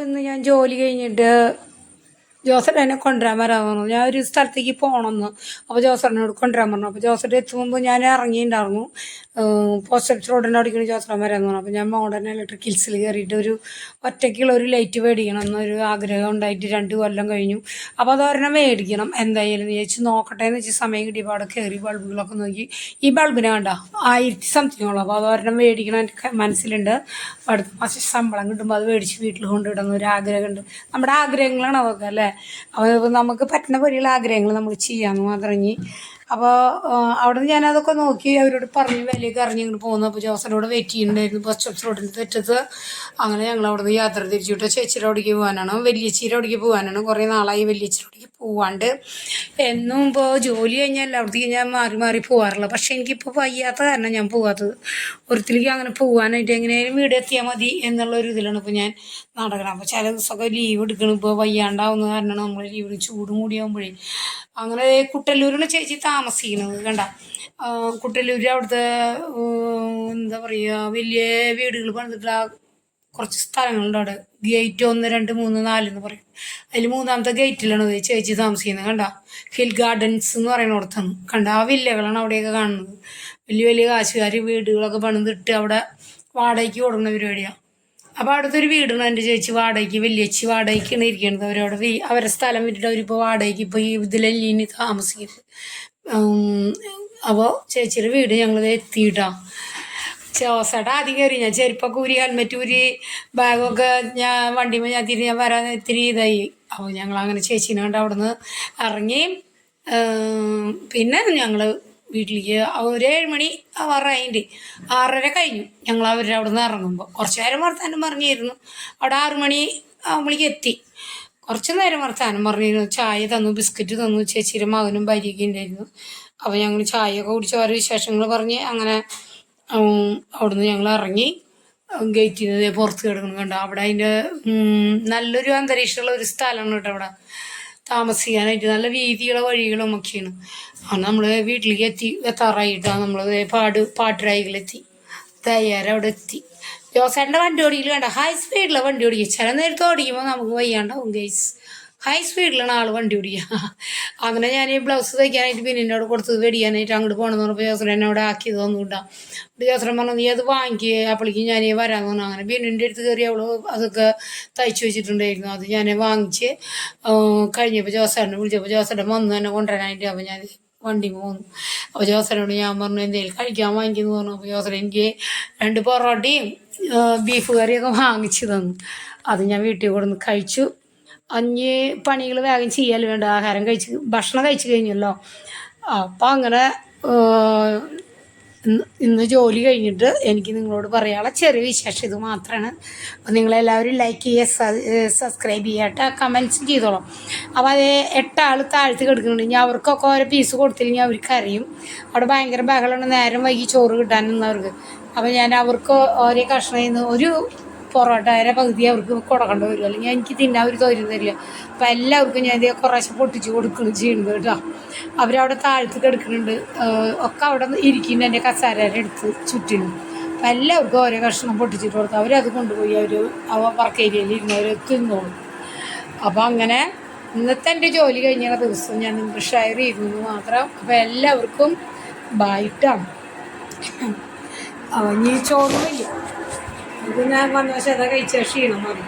ഇന്ന് ഞാൻ ജോലി കഴിഞ്ഞിട്ട് ജോസഫ് എന്നെ കൊണ്ടുവരാൻ വരാൻ പറഞ്ഞു. ഞാൻ ഒരു സ്ഥലത്തേക്ക് പോകണമെന്ന് അപ്പോൾ ജോസഫിനോട് കൊണ്ടുവരാൻ പറഞ്ഞു. അപ്പോൾ ജോസഫ് എത്തുമ്പോൾ ഞാൻ ഇറങ്ങിയിട്ടുണ്ടായിരുന്നു. പോസ്റ്റ് ഓഫീസ് റോഡിന്റെ അടിക്കണ ജോസഫൻ വരാൻ പറഞ്ഞു. അപ്പോൾ ഞാൻ മോഡേൺ ഇലക്ട്രിക് ഹിൽസിൽ കയറിയിട്ട് ഒരു ഒറ്റയ്ക്കുള്ള ഒരു ലൈറ്റ് മേടിക്കണം എന്നൊരു ആഗ്രഹം ഉണ്ടായിട്ട് രണ്ട് കൊല്ലം കഴിഞ്ഞു. അപ്പോൾ അത് ഒരെണ്ണം മേടിക്കണം. എന്തായാലും ചോദിച്ച് നോക്കട്ടെ എന്ന് വെച്ച് സമയം കിട്ടിയപ്പോൾ അവിടെ കയറി ബൾബുകളൊക്കെ നോക്കി. ഈ ബൾബിനെ വേണ്ട ആയിരത്തി സംതിങ്ങോളം അപ്പോൾ അത് ഒരെണ്ണം മേടിക്കണം എന്റെ മനസ്സിലുണ്ട്. അടുത്ത മാസം ശമ്പളം കിട്ടുമ്പോൾ അത് മേടിച്ച് വീട്ടിൽ കൊണ്ടുവിടുന്ന ഒരു ആഗ്രഹമുണ്ട്. നമ്മുടെ ആഗ്രഹങ്ങളാണ് അതൊക്കെ അല്ലേ? നമുക്ക് പറ്റുന്ന പോലെയുള്ള ആഗ്രഹങ്ങൾ നമുക്ക് ചെയ്യാമെന്ന് മാത്രം ഇനി അപ്പോൾ അവിടെ നിന്ന് ഞാനതൊക്കെ നോക്കി അവരോട് പറഞ്ഞ് വിലയൊക്കെ അറിഞ്ഞ് ഇങ്ങോട്ട് പോകുന്നു അപ്പോൾ ജോസനോട് വെയിറ്റ് ചെയ്യുന്നുണ്ടായിരുന്നു ബസ് സ്റ്റോപ്പ് റോഡിന്റെ തെറ്റത്ത്. അങ്ങനെ ഞങ്ങൾ അവിടെ നിന്ന് യാത്ര തിരിച്ചുവിട്ട് ചേച്ചിയുടെ അവിടേക്ക് പോകാനാണ്. വലിയച്ചിയുടെ അവിടേക്ക് പോകാനാണ്. കുറേ നാളായി വലിയച്ചിയുടെ അവിടേക്ക് പോവാണ്ട്. എന്നും ഇപ്പോൾ ജോലി കഴിഞ്ഞാൽ അവിടത്തേക്ക് ഞാൻ മാറി മാറി പോകാറില്ല പക്ഷേ എനിക്കിപ്പോൾ വയ്യാത്ത കാരണം ഞാൻ പോകാത്തത് ഒരുത്തിലേക്ക് അങ്ങനെ പോകാനായിട്ട് എങ്ങനെയായാലും വീട് എത്തിയാൽ മതി എന്നുള്ള ഒരു ഇതിലാണ് ഇപ്പോൾ ഞാൻ നടക്കണം അപ്പോൾ ചില ദിവസമൊക്കെ ലീവ് എടുക്കണം ഇപ്പോൾ വയ്യാണ്ടാവുന്ന കാരണമാണ് നമ്മൾ ലീവ് ചൂടും കൂടിയാകുമ്പോഴേ അങ്ങനെ കുട്ടല്ലൂരിൽ ചേച്ചി താമസിക്കുന്നത് കണ്ട? കുട്ടല്ലൂർ അവിടുത്തെ എന്താ പറയുക വലിയ വീടുകൾ പണിതിട്ടുള്ള കുറച്ച് സ്ഥലങ്ങളുണ്ട് അവിടെ. ഗേറ്റ് ഒന്ന് രണ്ട് മൂന്ന് നാല് എന്ന് പറയും. അതിൽ മൂന്നാമത്തെ ഗേറ്റിലാണ് ചേച്ചി താമസിക്കുന്നത് കണ്ട? ഹിൽ ഗാർഡൻസ് എന്ന് പറയുന്നിടത്താണ് കണ്ട ആ വില്ലകളാണ് അവിടെയൊക്കെ കാണുന്നത്. വലിയ വലിയ കാശുകാർ വീടുകളൊക്കെ പണിതിട്ട് അവിടെ വാടകയ്ക്ക് കൊടുക്കുന്ന പരിപാടിയാണ് അപ്പോൾ അവിടുത്തെ ഒരു വീടാണ് എന്റെ ചേച്ചി വാടകയ്ക്ക് വലിയച്ചി വാടകയ്ക്കാണ് ഇരിക്കുന്നത്. അവരവിടെ വീ- അവരെ സ്ഥലം വിട്ടിട്ട് അവരിപ്പോൾ വാടകയ്ക്ക് ഇപ്പോൾ ഈ ഇതിലല്ലേ ഇനി താമസിക്കുന്നത്. അപ്പോൾ ചേച്ചിയുടെ വീട് ഞങ്ങൾ എത്തിയിട്ടാ. ചോസേട്ട ആദ്യം കയറി ഞാൻ ചെരുപ്പൊക്കെ ഊരി ഹെൽമെറ്റ് ഊരി ബാഗൊക്കെ ഞാൻ വണ്ടിമേ ഞാൻ തിരി ഞാൻ വരാൻ ഇത്തിരി ഇതായി. അപ്പോൾ ഞങ്ങൾ അങ്ങനെ ചേച്ചീനെ കണ്ട് അവിടുന്ന് ഇറങ്ങി. പിന്നെ ഞങ്ങൾ വീട്ടിലേക്ക് ഒരു ഏഴ് മണി അതിന്റെ ആറര കഴിഞ്ഞു. ഞങ്ങൾ അവരുടെ അവിടെ നിന്ന് ഇറങ്ങുമ്പോൾ കുറച്ച് നേരം വർത്താനം പറഞ്ഞിരുന്നു. അവിടെ ആറു മണി ആകുമ്പോഴേക്ക് എത്തി. കുറച്ച് നേരം വർത്താനം പറഞ്ഞിരുന്നു. ചായ തന്നു ബിസ്ക്കറ്റ് തന്നു ചേച്ചിയുടെ മകനും ഭാര്യയൊക്കെ ഉണ്ടായിരുന്നു. അപ്പോൾ ഞങ്ങൾ ചായയൊക്കെ കുടിച്ച് ഓരോ വിശേഷങ്ങൾ പറഞ്ഞ് അങ്ങനെ അവിടുന്ന് ഞങ്ങൾ ഇറങ്ങി. ഗേറ്റിൽ നിന്ന് പുറത്ത് കിടക്കുന്നു കണ്ടു? അവിടെ അതിന്റെ നല്ലൊരു അന്തരീക്ഷമുള്ള ഒരു സ്ഥലമാണ് കേട്ടോ അവിടെ. താമസിക്കാനായിട്ട് നല്ല വീതിയുള്ള വഴികളും ഒക്കെയാണ്. ആണ് നമ്മൾ വീട്ടിലേക്ക് എത്തി എത്താറായിട്ടാണ് നമ്മൾ പാട് പാട്ടുരായികളെത്തി. തയ്യാറ് അവിടെ എത്തി. ജോസേട്ടന്റെ വണ്ടി ഓടിക്കൽ വേണ്ട ഹൈ സ്പീഡിലെ വണ്ടി ഓടിക്കുക ചില നേരത്തെ ഓടിക്കുമ്പോൾ നമുക്ക് വയ്യാണ്ടാവും ഗൈസ് ഹൈ സ്പീഡിലാണ് ആൾ വണ്ടി ഓടിക്കുക അങ്ങനെ ഞാൻ ഈ ബ്ലൗസ് തയ്ക്കാനായിട്ട് പിന്നെ എന്നോട് കൊടുത്തത് മേടിക്കാനായിട്ട് അങ്ങോട്ട് പോകണമെന്ന് പറഞ്ഞപ്പോൾ ജോസൻ എന്നോട് ആക്കിയത് ഒന്നുമില്ല ജോസൻ പറഞ്ഞു നീ അത് വാങ്ങിക്കുക അപ്പോഴേക്കും ഞാൻ വരാമെന്ന് പറഞ്ഞു. അങ്ങനെ ബിന്നിന്റെ അടുത്ത് കയറി അവൾ അതൊക്കെ തയ്ച്ചു വെച്ചിട്ടുണ്ടായിരുന്നു. അത് ഞാൻ വാങ്ങിച്ച് കഴിഞ്ഞപ്പോൾ ജോസേട്ടനെ വിളിച്ചപ്പോൾ ജോസേട്ടൻ വന്നു തന്നെ കൊണ്ടുവരാനായിട്ട് അപ്പോൾ ഞാൻ വണ്ടി പോന്നു. അപ്പോൾ ജോസനോട് ഞാൻ പറഞ്ഞു എന്തെങ്കിലും കഴിക്കാൻ വാങ്ങിക്കുന്നു പറഞ്ഞു. അപ്പോൾ ജോസൻ എനിക്ക് രണ്ട് പൊറോട്ടയും ബീഫ് കറിയൊക്കെ വാങ്ങിച്ചു തന്നു. അത് ഞാൻ വീട്ടിൽ കൊടുന്ന് കഴിച്ചു. അഞ്ഞ് പണികൾ വേഗം ചെയ്യാൻ വേണ്ട ആഹാരം കഴിച്ച് ഭക്ഷണം കഴിച്ചു കഴിഞ്ഞല്ലോ. അപ്പം അങ്ങനെ ഇന്ന് ജോലി കഴിഞ്ഞിട്ട് എനിക്ക് നിങ്ങളോട് പറയാനുള്ള ചെറിയ വിശേഷം ഇത് മാത്രമാണ് അപ്പോൾ നിങ്ങളെല്ലാവരും ലൈക്ക് ചെയ്യുക സബ്സ്ക്രൈബ് ചെയ്യട്ടെ കമൻസ് ചെയ്തോളാം. അപ്പോൾ അത് എട്ടാൾ താഴ്ത്തി കിടക്കുന്നുണ്ടെങ്കിൽ അവർക്കൊക്കെ ഓരോ പീസ് കൊടുത്തില്ലെങ്കിൽ അവർക്ക് അറിയും. അവിടെ ഭയങ്കര ബഹളമാണ്. നേരം വൈകി ചോറ് കിട്ടാൻ നിന്നവർക്ക്. അപ്പോൾ ഞാൻ അവർക്ക് ഓരോ കഷ്ണം ഒരു പൊറോട്ടയുടെ പകുതി അവർക്ക് കൊടുക്കേണ്ടി വരും. അല്ലെങ്കിൽ എനിക്ക് തിന്നാൻ ഒരു തോരും തരില്ല. അപ്പം എല്ലാവർക്കും ഞാൻ ഇതേ കുറേശ്ശെ പൊട്ടിച്ച് കൊടുക്കണം ചെയ്യുന്നത് കേട്ടോ. അവരവിടെ താഴ്ത്ത് കിടക്കുന്നുണ്ട് ഒക്കെ അവിടെ ഇരിക്കുന്നുണ്ട് എന്റെ കസാരയുടെ അടുത്ത് ചുറ്റിനും. അപ്പം എല്ലാവർക്കും ഓരോ കഷ്ണം പൊട്ടിച്ചിട്ട് കൊടുത്തു അവരത് കൊണ്ടുപോയി അവർ അവ വർക്ക് ഏരിയയിൽ ഇരുന്നവർ തിന്നോളും. അപ്പോൾ അങ്ങനെ ഇന്നത്തെ എന്റെ ജോലി കഴിഞ്ഞ ദിവസം ഞാൻ നിങ്ങൾക്ക് ഷെയർ മാത്രം. അപ്പോൾ എല്ലാവർക്കും ബായിട്ടാണ് ഇനി ചോറുമില്ല ഇത് ഞാൻ വന്ന പക്ഷേ അതാ കഴിച്ച ക്ഷീണം മതി